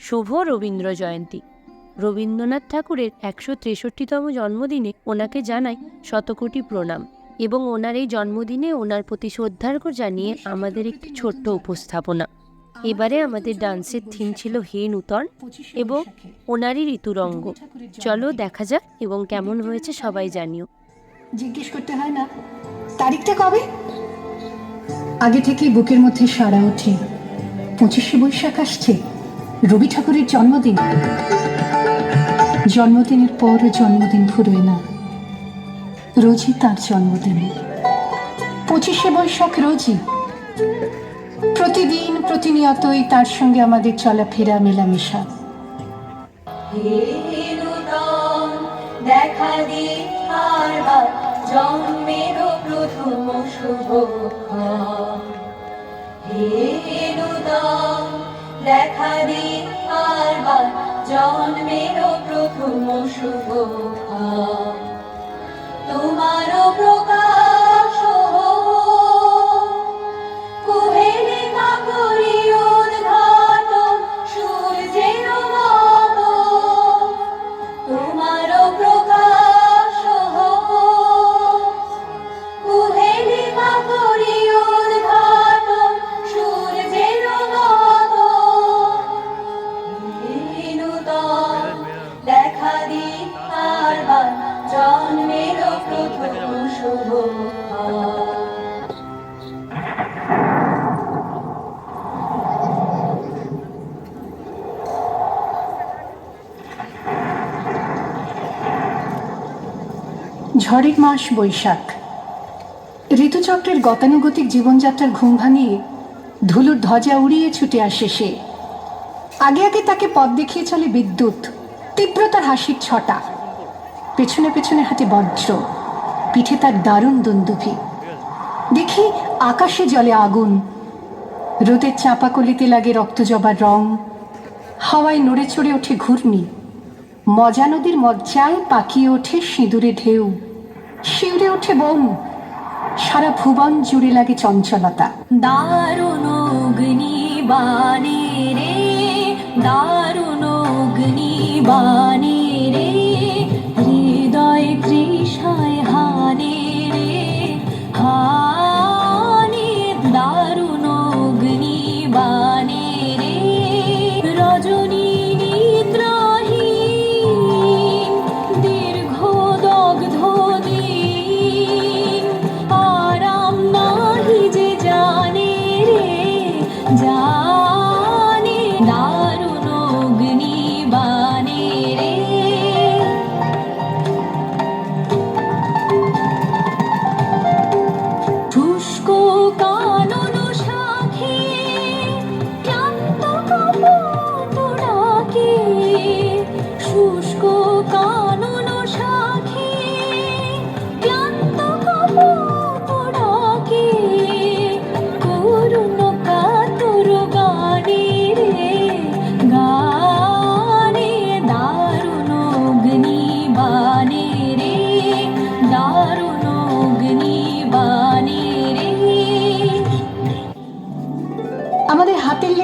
শুভ রবীন্দ্র জয়ন্তী। রবীন্দ্রনাথ ঠাকুরের একশো তেষট্টিতম জন্মদিনে ওনাকে জানাই শতকোটি প্রণাম এবং ওনার এই জন্মদিনে ওনার প্রতি শ্রদ্ধার্ঘ্য জানিয়ে আমাদের একটি ছোট্ট উপস্থাপনা। এবারে আমাদের ডান্সের থিম ছিল হে নূতন এবং ওনারই ঋতুরঙ্গ। চলো দেখা যাক এবং কেমন হয়েছে সবাই জানিও। জিজ্ঞেস করতে হয় না। তারিখটা কবে? আগে থেকেই বুকের মধ্যে সারা ওঠে। পঁচিশে বৈশাখ আসছে। রবি ঠাকুরের জন্মদিন। জন্মদিনের পর জন্মদিন ফুরবে না। রোজই তার জন্মদিন। পঁচিশে বৈশাখ রোজই। প্রতিদিন প্রতিনিয়তই তার সঙ্গে আমাদের চলাফেরা মেলামেশা। দেখা জন্মের প্রথম শুভক্ষণ হে দেখা দি বারবার জন্মের প্রথম শুভ তোমারও প্রকাশ ঝড়ের মাস বৈশাখ। ঋতুচক্রের গতানুগতিক জীবনযাত্রার ঘুম ভাঙিয়ে ধুলোর ধ্বজা উড়িয়ে ছুটে আসে সে। আগে আগে তাকে পথ দেখিয়ে চলে বিদ্যুৎ, তীব্রতার হাসির ছটা। পেছনে পেছনে হাতে বজ্র, পিঠে তার দারুণ দুন্দুভি। দেখি আকাশে জলে আগুন রোদের চাঁপাকলিতে লাগে রক্তজবার রং, হাওয়ায় নড়ে চড়ে ওঠে ঘূর্ণি, মজা নদীর মজ্জায় পাকিয়ে ওঠে সিঁদুরে ঢেউ। শিউরে ওঠে বোম সারা ভুবন জুড়ে লাগে চঞ্চলতা। দারুণ অগ্নি বাণী রে, দারুণ অগ্নি বাণী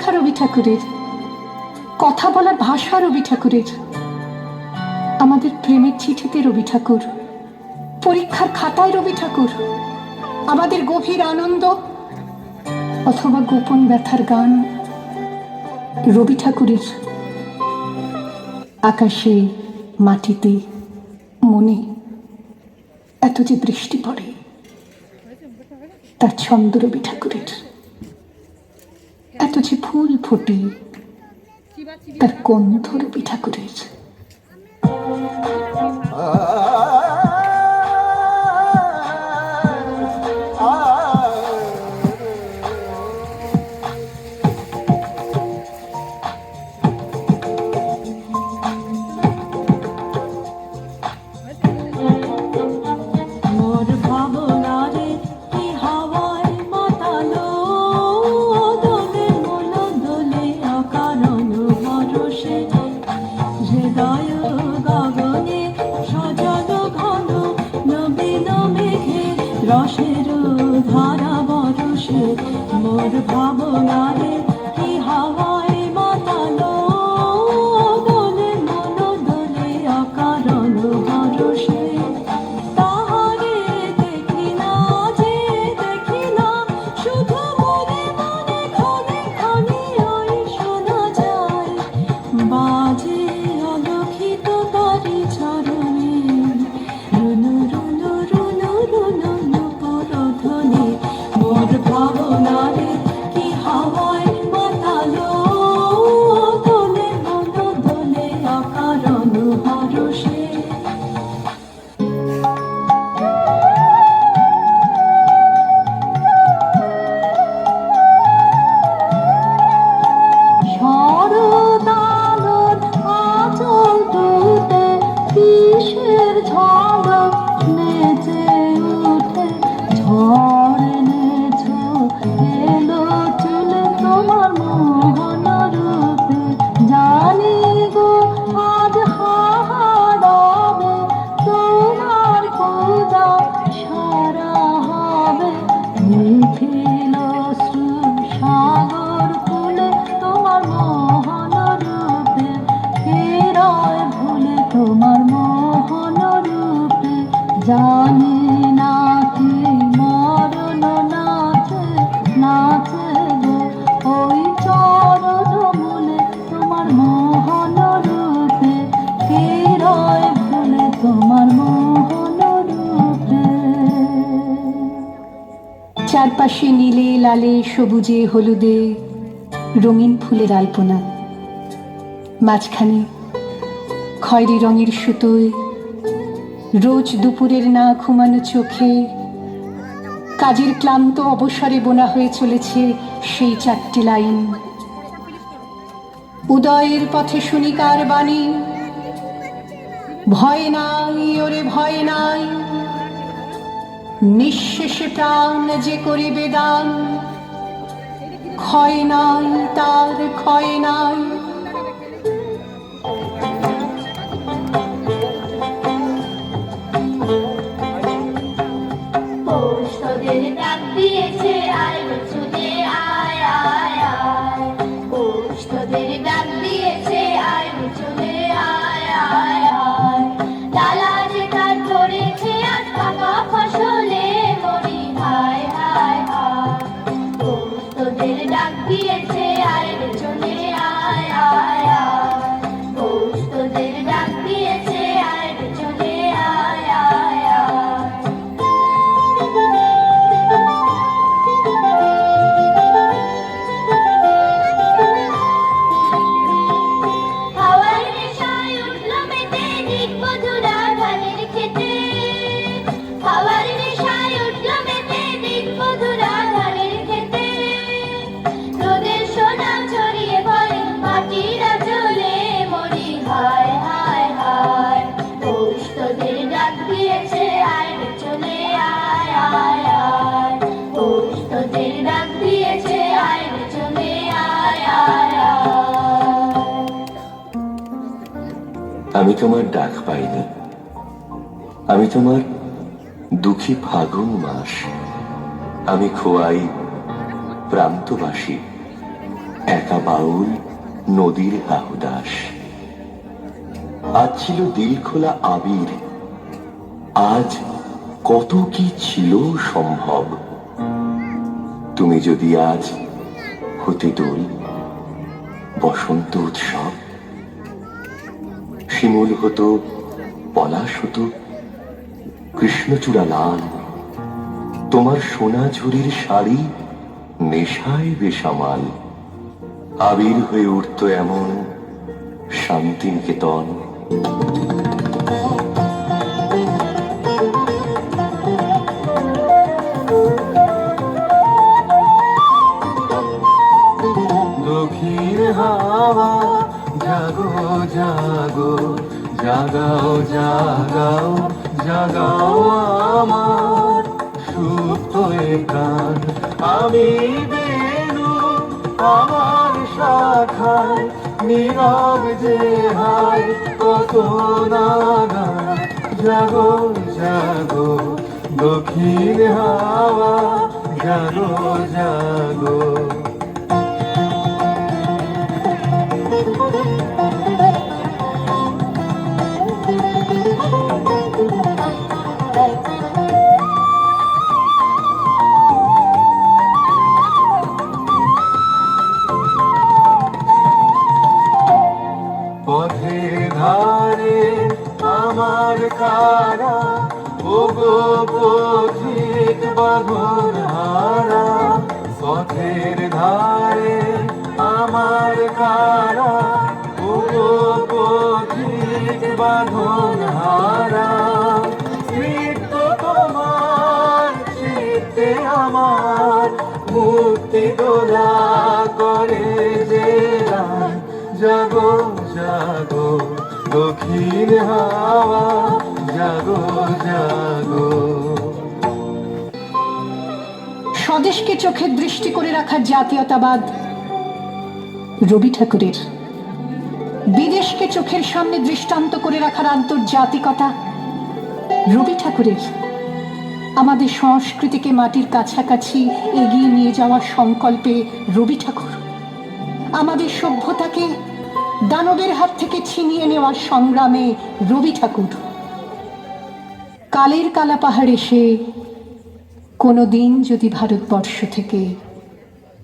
লেখা রবি ঠাকুরের। কথা বলার ভাষা রবি ঠাকুরের। আমাদের প্রেমের চিঠিতে রবি ঠাকুর। পরীক্ষার খাতায় রবি ঠাকুর। আমাদের গভীর আনন্দ অথবা গোপন ব্যথার গান রবি ঠাকুরের। আকাশে, মাটিতে, মনে এত যে বৃষ্টি পড়ে, তার ছন্দ রবি ঠাকুরের। এত যে ফুল ফুটে তার গন্ধ রবি ঠাকুরের চারপাশে নীলে, লালে, সবুজে, হলুদে, রঙিন ফুলের আলপনা। মাঝখানে খয়েরি রঙের সুতোয় রোজ দুপুরের না ঘুমানো চোখে কাজের ক্লান্ত অবসরে বোনা হয়ে চলেছে সেই চারটি লাইন। উদয়ের পথে শুনিকার বাণী, ভয় নাই, ওরে ভয় নাই নিঃশেষে প্রাণ যে করিবে দান। ক্ষয় নাই তার ক্ষয় নাই। আমি তোমার ডাক পাইনি। আমি তোমার দুঃখী ফাগুন মাস আমি খোয়াই প্রান্তবাসী। একা বাউল নদীর হাহুদাস আজ ছিল দিল খোলা আবির। আজ কত কি ছিল সম্ভব। তুমি যদি আজ হতে দোল, বসন্ত উৎসব শিমুল হতো, পলাশ হতো কৃষ্ণচূড়া লাল তোমার সোনা ঝুরির শাড়ি নেশায় বেশামাল আবির হয়ে উঠত এমন শান্তিনিকেতন। জাগো জাগো, জাগাও জাগাও জাগাও আমার সুপ্ত প্রাণ। আমি বেনু আমার শাখায়, নীরব যে হায়, কত নাগা জাগো জাগো, দক্ষিণ হাওয়া, জাগো জাগো। আমার কারা ওগো পথিক বাঁধন হারা, পথের ধারে আমার কারা, ওগো পথিক বাঁধন হারা। নৃত্য তোমার চিত্তে আমার মুক্তি দোলা করে যে জাগো জাগো দক্ষিণ হাওয়া, জাগো জাগো। স্বদেশকে চোখের দৃষ্টি করে রাখার জাতীয়তাবাদ রবি ঠাকুরের। বিদেশকে চোখের সামনে দৃষ্টান্ত করে রাখার আন্তর্জাতিকতা রবি ঠাকুরের। আমাদের সংস্কৃতিকে মাটির কাছাকাছি এগিয়ে নিয়ে যাওয়ার সংকল্পে রবি ঠাকুর। আমাদের সভ্যতাকে দানবের হাত থেকে ছিনিয়ে নেওয়ার সংগ্রামে রবি ঠাকুর। কালের কালা পাহাড় এসে কোনো দিন যদি ভারতবর্ষ থেকে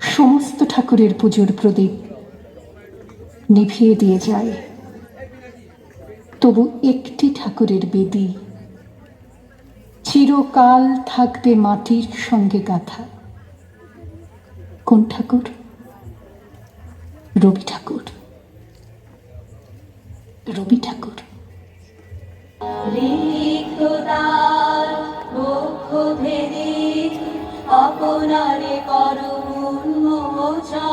সমস্ত ঠাকুরের পুজোর প্রদীপ নিভিয়ে দিয়ে যায়, তবু একটি ঠাকুরের বেদি চিরকাল থাকবে মাটির সঙ্গে গাথা। কোন ঠাকুর? রবি ঠাকুর। রবি ঠাকুর। আপনারে করুন মোচা